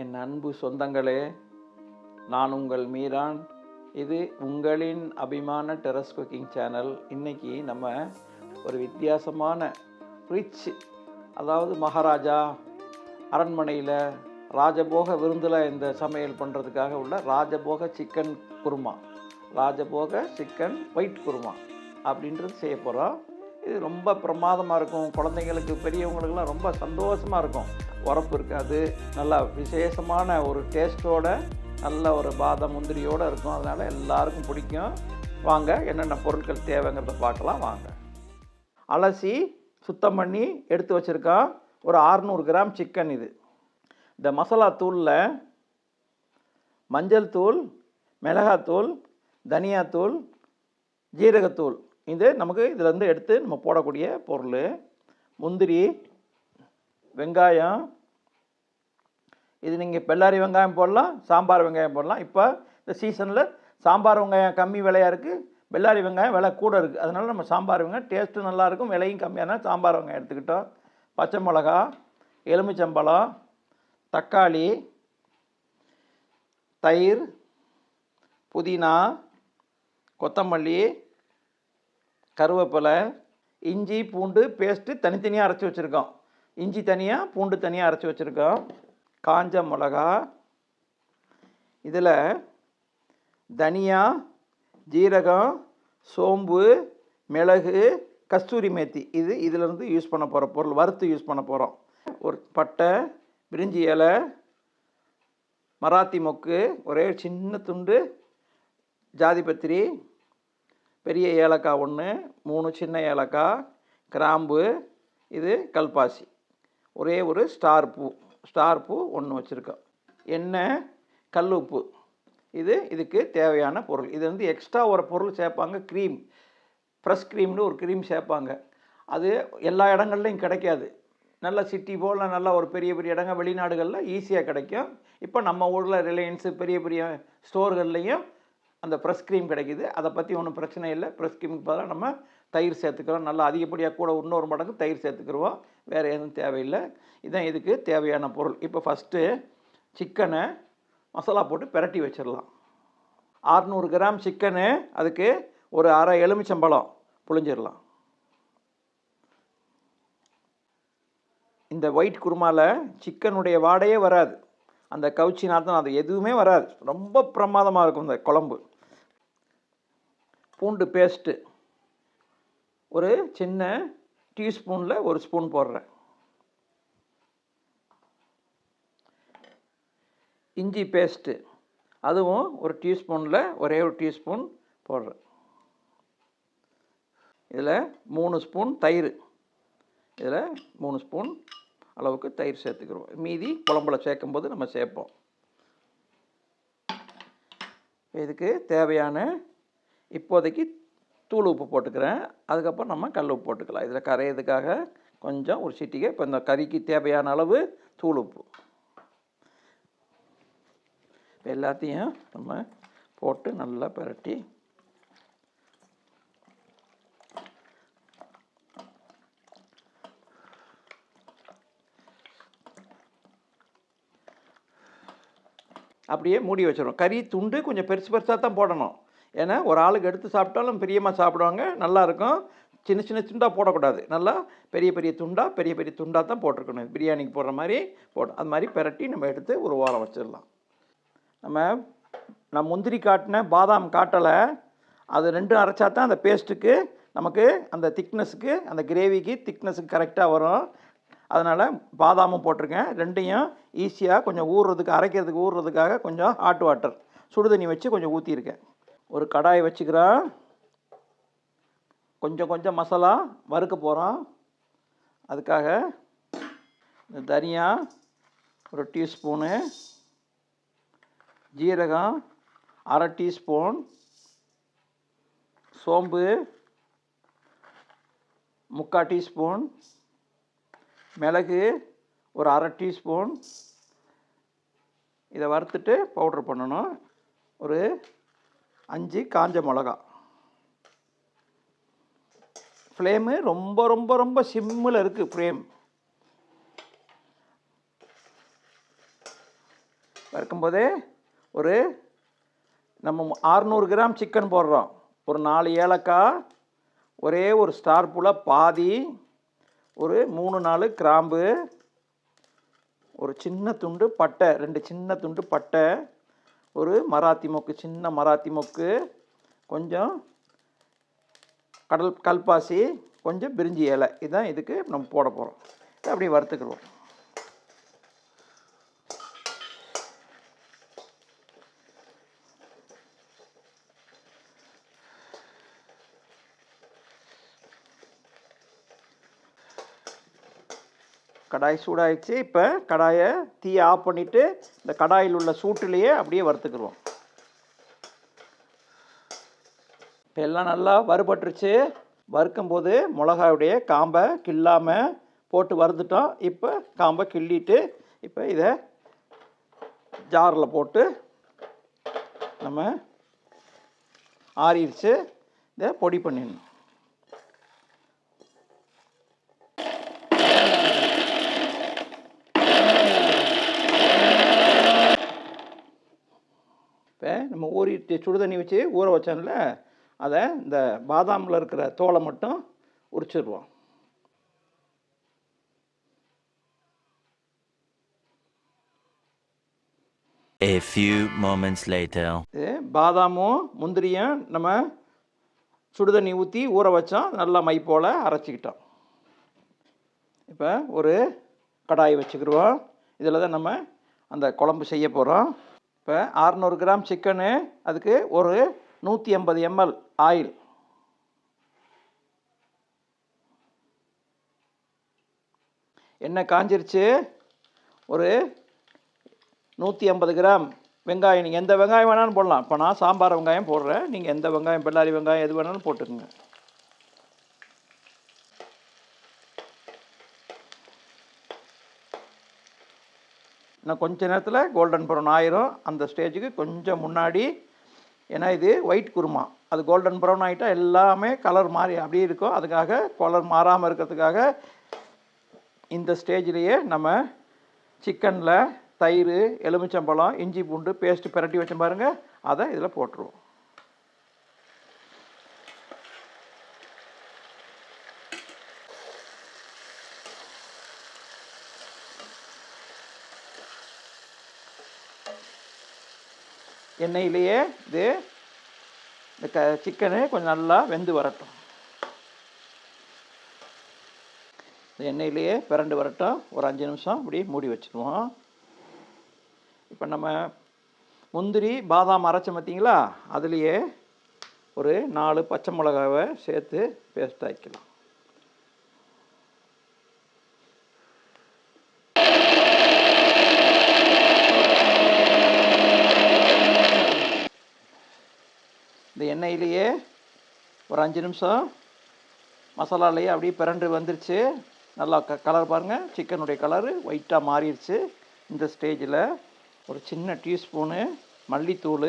என் அன்பு சொந்தங்களே நான் உங்கள் மீரான். இது உங்களின் அபிமான டெரஸ் குக்கிங் சேனல் இன்றைக்கி நம்ம ஒரு வித்தியாசமான ரிச் அதாவது மகாராஜா அரண்மனையில் ராஜபோக விருந்தில் இந்த சமையல் பண்ணுறதுக்காக உள்ள ராஜபோக chicken kurma. ராஜபோக chicken white kurma அப்படின்றது செய்ய போகிறோம் இது ரொம்ப பிரமாதமாக இருக்கும். குழந்தைங்களுக்கு பெரியவங்களுக்கெல்லாம் ரொம்ப சந்தோஷமாக இருக்கும். உரப்பு இருக்காது. நல்லா விசேஷமான ஒரு டேஸ்ட்டோட நல்ல ஒரு பாதாம் முந்திரியோடு இருக்கும். அதனால் எல்லாருக்கும் பிடிக்கும். வாங்க என்னென்ன பொருட்கள் தேவைங்கிறத பார்க்கலாம். வாங்க. அலசி சுத்தம் பண்ணி எடுத்து வச்சுருக்கோம் ஒரு 600 கிராம் சிக்கன் இது. இந்த மசாலா தூளில் மஞ்சள் தூள் மிளகாத்தூள் தனியாத்தூள் ஜீரகத்தூள். இது நமக்கு இதிலேருந்து எடுத்து நம்ம போடக்கூடிய பொருள். முந்திரி வெங்காயம். இது நீங்கள் பெல்லாரி வெங்காயம் போடலாம் சாம்பார் வெங்காயம் போடலாம். இப்போ இந்த சீசனில் சாம்பார் வெங்காயம் கம்மி விலையாக இருக்குது பெல்லாரி வெங்காயம் விலை கூட இருக்குது அதனால் நம்ம சாம்பார் வெங்காயம் டேஸ்ட்டும் நல்லாயிருக்கும் விலையும் கம்மியான சாம்பார் வெங்காயம் எடுத்துக்கிட்டோம். பச்சை மிளகா எலுமிச்சம்பழம் தக்காளி தயிர் புதினா கொத்தமல்லி கருவேப்பிலை இஞ்சி பூண்டு பேஸ்ட்டு தனித்தனியாக அரைச்சி வச்சுருக்கோம். இஞ்சி தனியாக பூண்டு தனியாக அரைச்சி வச்சுருக்கோம். காஞ்ச மிளகா இதில் தனியா ஜீரகம் சோம்பு மிளகு கஸ்தூரி மேத்தி. இது இதிலேருந்து யூஸ் பண்ண போகிற பொருள் வறுத்து யூஸ் பண்ண போகிறோம் ஒரு பட்டை பிரிஞ்சி இலை மராத்தி மொக்கு ஒரே சின்ன துண்டு ஜாதிபத்திரி பெரிய ஏலக்காய் ஒன்று மூணு சின்ன ஏலக்காய் கிராம்பு இது கல்பாசி. ஒரே ஒரு ஸ்டார் பூ ஸ்டார் பூ ஒன்று வச்சுருக்கோம். எண்ணெய் கல் உப்பு இது இதுக்கு தேவையான பொருள். இது வந்து எக்ஸ்ட்ரா ஒரு பொருள் சேர்ப்பாங்க க்ரீம் ஃப்ரெஷ் க்ரீம்னு ஒரு க்ரீம் சேர்ப்பாங்க. அது எல்லா இடங்கள்லையும் கிடைக்காது. நல்ல சிட்டி போல் நல்ல ஒரு பெரிய பெரிய இடங்கள் வெளிநாடுகளில் ஈஸியாக கிடைக்கும். இப்போ நம்ம ஊரில் ரிலையன்ஸு பெரிய பெரிய ஸ்டோர்கள்லேயும் அந்த ப்ரெஸ் க்ரீம் கிடைக்குது. அதை பற்றி ஒன்றும் பிரச்சனை இல்லை. ப்ரெஸ் க்ரீமுக்கு பதிலாக நம்ம தயிர் சேர்த்துக்கிறோம் நல்லா அதிகப்படியாக கூட இன்னொரு மடங்கு தயிர் சேர்த்துக்கிறோம் வேறு எதுவும் தேவையில்லை. இதுதான் இதுக்கு தேவையான பொருள். இப்போ ஃபஸ்ட்டு சிக்கனை மசாலா போட்டு பிரட்டி வச்சிடலாம். 600 கிராம் சிக்கனு அதுக்கு ஒரு அரை எலுமிச்சம்பழம் புழிஞ்சிடலாம். இந்த ஒயிட் குருமாவில் சிக்கனுடைய வாடையே வராது. அந்த கவுச்சி தான் அது எதுவுமே வராது. ரொம்ப பிரமாதமாக இருக்கும் இந்த குழம்பு. பூண்டு பேஸ்ட்டு ஒரு சின்ன டீஸ்பூனில் ஒரு ஸ்பூன் போடுறேன். இஞ்சி பேஸ்ட்டு அதுவும் ஒரு டீஸ்பூனில் ஒரே ஒரு டீஸ்பூன் போடுறேன். இதில் மூணு ஸ்பூன் தயிர். இதில் மூணு ஸ்பூன் அளவுக்கு தயிர் சேர்த்துக்கிறோம். மீதி குழம்புல சேர்க்கும்போது நம்ம சேர்ப்போம். இதுக்கு தேவையான இப்போதைக்கு தூள் உப்பு போட்டுக்கிறேன். அதுக்கப்புறம் நம்ம கல் உப்பு போட்டுக்கலாம். இதில் கரையிறதுக்காக கொஞ்சம் ஒரு சிட்டிகை இப்போ இந்த கறிக்கு தேவையான அளவு தூள் உப்பு. இப்போ எல்லாத்தையும் நம்ம போட்டு நல்லா பிரட்டி அப்படியே மூடி வச்சிடும் கறி துண்டு கொஞ்சம் பெருசு பெருசாக தான் போடணும். ஏன்னா ஒரு ஆளுக்கு எடுத்து சாப்பிட்டாலும் பிரியமாக சாப்பிடுவாங்க நல்லாயிருக்கும் சின்ன சின்ன துண்டாக போடக்கூடாது. நல்லா பெரிய பெரிய துண்டாக பெரிய பெரிய துண்டாக தான் போட்டிருக்கணும். பிரியாணிக்கு போடுற மாதிரி போட்டோம் அது மாதிரி பிரட்டி நம்ம எடுத்து ஒரு ஓரம் வச்சிடலாம். நம்ம நான் முந்திரி காட்டின பாதாம் காட்டலை அது ரெண்டும் அரைச்சா தான் அந்த பேஸ்ட்டுக்கு நமக்கு அந்த திக்னஸுக்கு அந்த கிரேவிக்கு திக்னஸுக்கு கரெக்டாக வரும். அதனால் பாதாமும் போட்டிருக்கேன். ரெண்டையும் ஈஸியாக கொஞ்சம் ஊறுறதுக்கு அரைக்கிறதுக்கு ஊறுறதுக்காக கொஞ்சம் ஹாட் வாட்டர் சுடுதண்ணி வச்சு கொஞ்சம் ஊற்றியிருக்கேன் ஒரு கடாய் வச்சுக்கிறேன். கொஞ்சம் கொஞ்சம் மசாலா வறுக்க போகிறோம் அதுக்காக இந்த தனியா ஒரு டீஸ்பூனு ஜீரகம் அரை டீஸ்பூன் சோம்பு முக்கால் டீஸ்பூன் மிளகு ஒரு அரை டீஸ்பூன். இதை வறுத்துட்டு பவுட்ரு பண்ணணும். ஒரு அஞ்சு காஞ்ச மிளகா. ஃப்ளேமு ரொம்ப ரொம்ப ரொம்ப சிம்மில் இருக்குது ஃப்ளேம் வறுக்கும்போதே ஒரு நம்ம அறுநூறு கிராம் சிக்கன் போடுறோம். ஒரு நாலு ஏலக்காய் ஒரே ஒரு ஸ்டார் புல பாதி ஒரு மூணு நாலு கிராம்பு ஒரு சின்ன துண்டு பட்டை ரெண்டு சின்ன துண்டு பட்டை ஒரு மராத்தி மொக்கு சின்ன மராத்தி மொக்கு கொஞ்சம் கடல் கல்பாசி கொஞ்சம் பிரிஞ்சி இலை. இதுதான் இதுக்கு நம்ம போட போகிறோம் அப்படியே வறுத்துக்கிடுவோம். கடாய் சூடாயிடுச்சு. இப்போ கடாயை தீயை ஆஃப் பண்ணிவிட்டு இந்த கடாயில் உள்ள சூட்டுலேயே அப்படியே வறுத்துக்கிடுவோம் இப்போ எல்லாம் நல்லா வறுபட்டுருச்சு. வறுக்கும்போது மிளகாயுடைய காம்பை கில்லாமல் போட்டு வறுத்துட்டோம். இப்போ காம்பை கிள்ளிட்டு இப்போ இதை ஜாரில் போட்டு நம்ம ஆறிடுச்சு. இதை பொடி பண்ணிடணும் இப்போ நம்ம ஊறிட்டு சுடு தண்ணி வச்சு ஊற வச்சோம்ல அதை இந்த பாதாமில் இருக்கிற தோலை மட்டும் உரிச்சிடுவோம் A few moments later. பாதாமும் முந்திரியும் நம்ம சுடுதண்ணி ஊற்றி ஊற வச்சோம். நல்லா மை போல் அரைச்சிக்கிட்டோம். இப்போ ஒரு கடாய் வச்சுக்கிடுவோம் இதில் தான் நம்ம அந்த குழம்பு செய்ய போகிறோம் இப்போ அறநூறு கிராம் சிக்கனு அதுக்கு ஒரு நூற்றி ஐம்பது எம்எல் ஆயில். எண்ணெய் காஞ்சிருச்சு. ஒரு நூற்றி ஐம்பது கிராம் வெங்காயம். நீங்கள் எந்த வெங்காயம் வேணாலும் போடலாம். இப்போ நான் சாம்பார் வெங்காயம் போடுறேன். நீங்கள் எந்த வெங்காயம் பெல்லாரி வெங்காயம் எது வேணாலும் போட்டுக்கோங்க. இன்னும் கொஞ்ச நேரத்தில் கோல்டன் ப்ரௌன் ஆயிரும். அந்த ஸ்டேஜுக்கு கொஞ்சம் முன்னாடி ஏன்னா இது ஒயிட் குருமா. அது கோல்டன் ப்ரௌன் ஆகிட்டா எல்லாமே கலர் மாறி அப்படியே இருக்கும். அதுக்காக கலர் மாறாமல் இருக்கிறதுக்காக இந்த ஸ்டேஜ்லேயே நம்ம சிக்கனில் தயிர் எலுமிச்சம்பழம் இஞ்சி பூண்டு பேஸ்ட்டு பிரட்டி வச்சோம் பாருங்கள் அதை இதில் போட்டுருவோம். எண்ணெயிலேயே இது இந்த க சிக்கனு கொஞ்சம் நல்லா வெந்து வரட்டும். இந்த எண்ணெயிலேயே பிறண்டு வரட்டும். ஒரு அஞ்சு நிமிஷம் இப்படி மூடி வச்சுருவோம். இப்போ நம்ம முந்திரி பாதாம் அரைச்சோம் பார்த்தீங்களா அதுலேயே ஒரு நாலு பச்சை மிளகாவை சேர்த்து பேஸ்ட் ஆக்கிக்கலாம் எண்ணெயிலேயே ஒரு அஞ்சு நிமிஷம் மசாலாலேயே அப்படியே பிறண்டு வந்துருச்சு. நல்லா க கலர் பாருங்கள் சிக்கனுடைய கலரு ஒயிட்டாக மாறிடுச்சு. இந்த ஸ்டேஜில் ஒரு சின்ன டீஸ்பூனு மல்லித்தூள்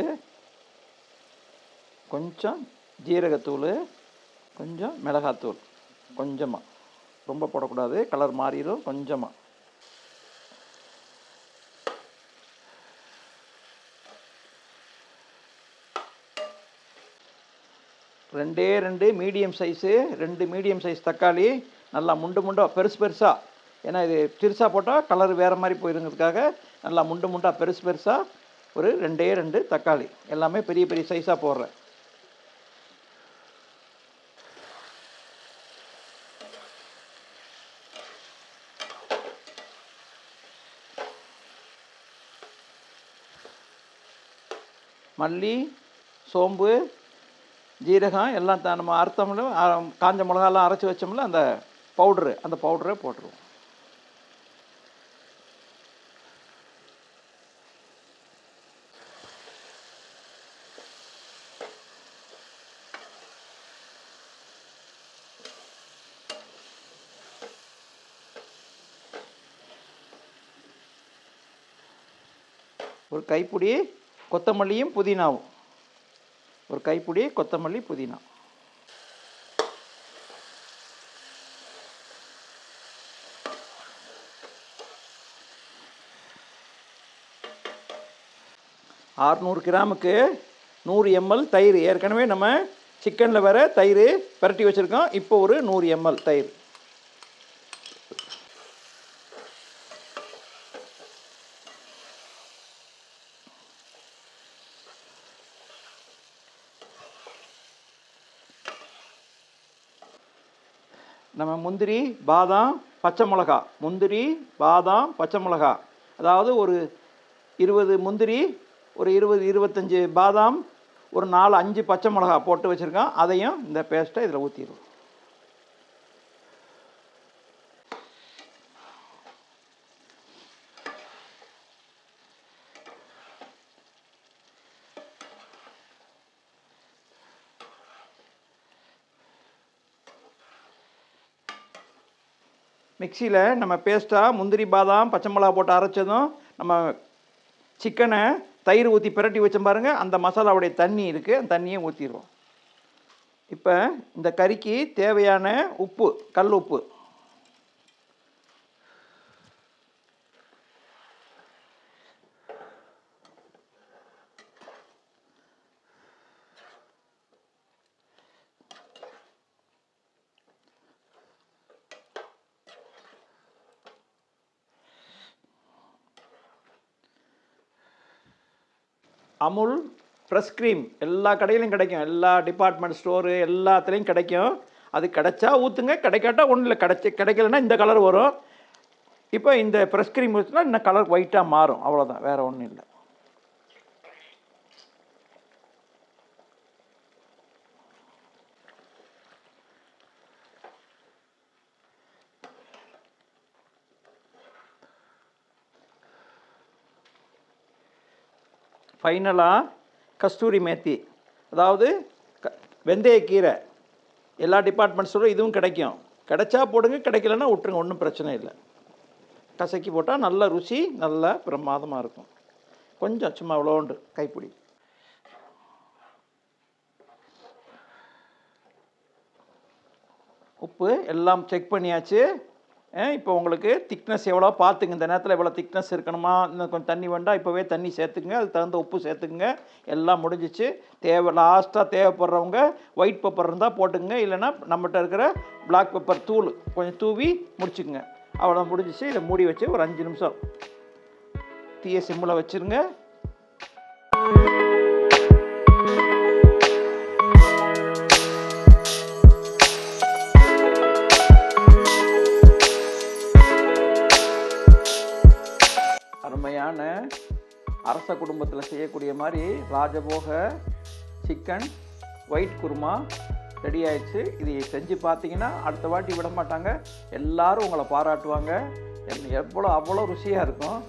கொஞ்சம் ஜீரகத்தூள் கொஞ்சம் மிளகாத்தூள். கொஞ்சமாக ரொம்ப போடக்கூடாது. கலர் மாறிடும். கொஞ்சமாக ரெண்டே ரெண்டு மீடியம் சைஸு ரெண்டு மீடியம் சைஸ் தக்காளி நல்லா முண்டு முண்டாக பெருசு பெருசாக ஏன்னா இது சிறுசாக போட்டால் கலர் வேறு மாதிரி போயிருங்கிறதுக்காக நல்லா முண்டு முண்டாக பெருசு பெருசாக ஒரு ரெண்டே ரெண்டு தக்காளி. எல்லாமே பெரிய பெரிய சைஸாக போடுறேன். மல்லி சோம்பு ஜீரகம் எல்லாம் த நம்ம அறுத்தோம்ல காஞ்ச மிளகாலாம் அரைச்சி வச்சோம்ல அந்த பவுட்ரு அந்த பவுடரை போட்டுருவோம். ஒரு கைப்பிடி கொத்தமல்லியும் புதினாவும். கைப்பிடி கொத்தமல்லி புதினா. ஆறுநூறு கிராமுக்கு நூறு எம்எல் தயிர். ஏற்கனவே நம்ம சிக்கனில் வர தயிர் பிரட்டி வச்சுருக்கோம். இப்போ ஒரு நூறு எம்எல் தயிர். நம்ம முந்திரி பாதாம் பச்சை மிளகா. முந்திரி பாதாம் பச்சை மிளகா. அதாவது ஒரு இருபது முந்திரி ஒரு இருபது இருபத்தஞ்சி பாதாம் ஒரு நாலு அஞ்சு பச்சை மிளகா போட்டு வச்சுருக்கோம். அதையும் இந்த பேஸ்ட்டை இதில் ஊற்றிடுவோம் மிக்சியில் நம்ம பேஸ்ட்டாக முந்திரி பாதாம் பச்சை மிளகா போட்டு அரைச்சதும் நம்ம சிக்கனை தயிர் ஊற்றி பிரட்டி வச்சோம் பாருங்கள் அந்த மசாலாவுடைய தண்ணி இருக்குது அந்த தண்ணியை ஊற்றிடுவோம் இப்போ இந்த கறிக்கு தேவையான உப்பு கல் உப்பு அமுல் ஃப்ரெஷ் க்ரீம் எல்லா கடையிலையும் கிடைக்கும். எல்லா டிபார்ட்மெண்ட் ஸ்டோரு எல்லாத்துலேயும் கிடைக்கும். அது கிடைச்சா ஊற்றுங்க கிடைக்காட்டா ஒன்றும் இல்லை. கிடைச்சி கிடைக்கலன்னா இந்த கலர் வரும். இப்போ இந்த ஃப்ரெஷ் க்ரீம் ஊற்றினா இன்னும் கலர் ஒயிட்டாக மாறும். அவ்வளோதான் வேறு ஒன்றும் இல்லை. ஃபைனலாக கஸ்தூரி மேத்தி. அதாவது க வெந்தயக்கீரை எல்லா டிபார்ட்மெண்ட் ஸ்டோரும் இதுவும் கிடைக்கும். கிடைச்சா போடுங்க கிடைக்கலன்னா விட்டுருங்க ஒன்றும் பிரச்சனை இல்லை. கசக்கி போட்டால் நல்ல ருசி நல்ல பிரமாதமாக இருக்கும். கொஞ்சம் சும்மா அவ்வளோண்டு கைப்பிடி. உப்பு எல்லாம் செக் பண்ணியாச்சு. இப்போ உங்களுக்கு திக்னஸ் எவ்வளோ பார்த்துங்க? இந்த நேரத்தில் எவ்வளோ திக்னஸ் இருக்கணுமா? இன்னும் கொஞ்சம் தண்ணி வேண்டாம் இப்போவே தண்ணி சேர்த்துக்குங்க. அதுக்கு தகுந்த உப்பு சேர்த்துக்குங்க. எல்லாம் முடிஞ்சிச்சு. தேவை லாஸ்ட்டாக தேவைப்படுறவங்க ஒயிட் பெப்பர் இருந்தால் போட்டுங்க இல்லைன்னா நம்மகிட்ட இருக்கிற பிளாக் பெப்பர் தூள் கொஞ்சம் தூவி முடிச்சுக்குங்க. அவ்வளோ முடிஞ்சிச்சு. இதை மூடி வச்சு ஒரு அஞ்சு நிமிஷம். தீய சிம்மில் வச்சுருங்க. அருமையான அரச குடும்பத்தில் செய்யக்கூடிய மாதிரி ராஜபோக சிக்கன் ஒயிட் குருமா ரெடி ஆயிடுச்சு. இது செஞ்சு பார்த்தீங்கன்னா அடுத்த வாட்டி விட மாட்டாங்க. எல்லோரும் உங்களை பாராட்டுவாங்க. எவ்வளோ அவ்வளோ ருசியாக இருக்கும்.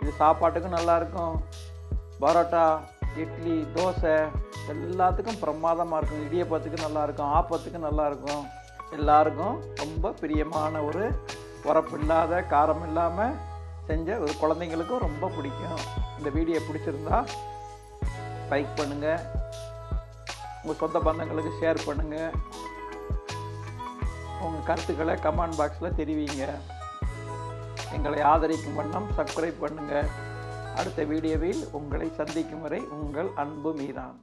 இது சாப்பாட்டுக்கும் நல்லாயிருக்கும் பரோட்டா இட்லி தோசை எல்லாத்துக்கும் பிரமாதமாக இருக்கும். இடியப்பத்துக்கு நல்லாயிருக்கும் ஆப்பத்துக்கு நல்லாயிருக்கும் எல்லாருக்கும் ரொம்ப பிரியமான ஒரு உரப்பு இல்லாத காரம் இல்லாமல் செஞ்ச ஒரு குழந்தைங்களுக்கும் ரொம்ப பிடிக்கும். இந்த வீடியோ பிடிச்சிருந்தா லைக் பண்ணுங்கள் உங்கள் சொந்த பந்தங்களுக்கு ஷேர் பண்ணுங்கள் உங்கள் கருத்துக்களை கமெண்ட் பாக்ஸில் தெரிவிங்க. எங்களை ஆதரிக்கும் வண்ணம் சப்ஸ்கிரைப் பண்ணுங்கள் அடுத்த வீடியோவில் உங்களை சந்திக்கும் வரை உங்கள் அன்பு மீதான்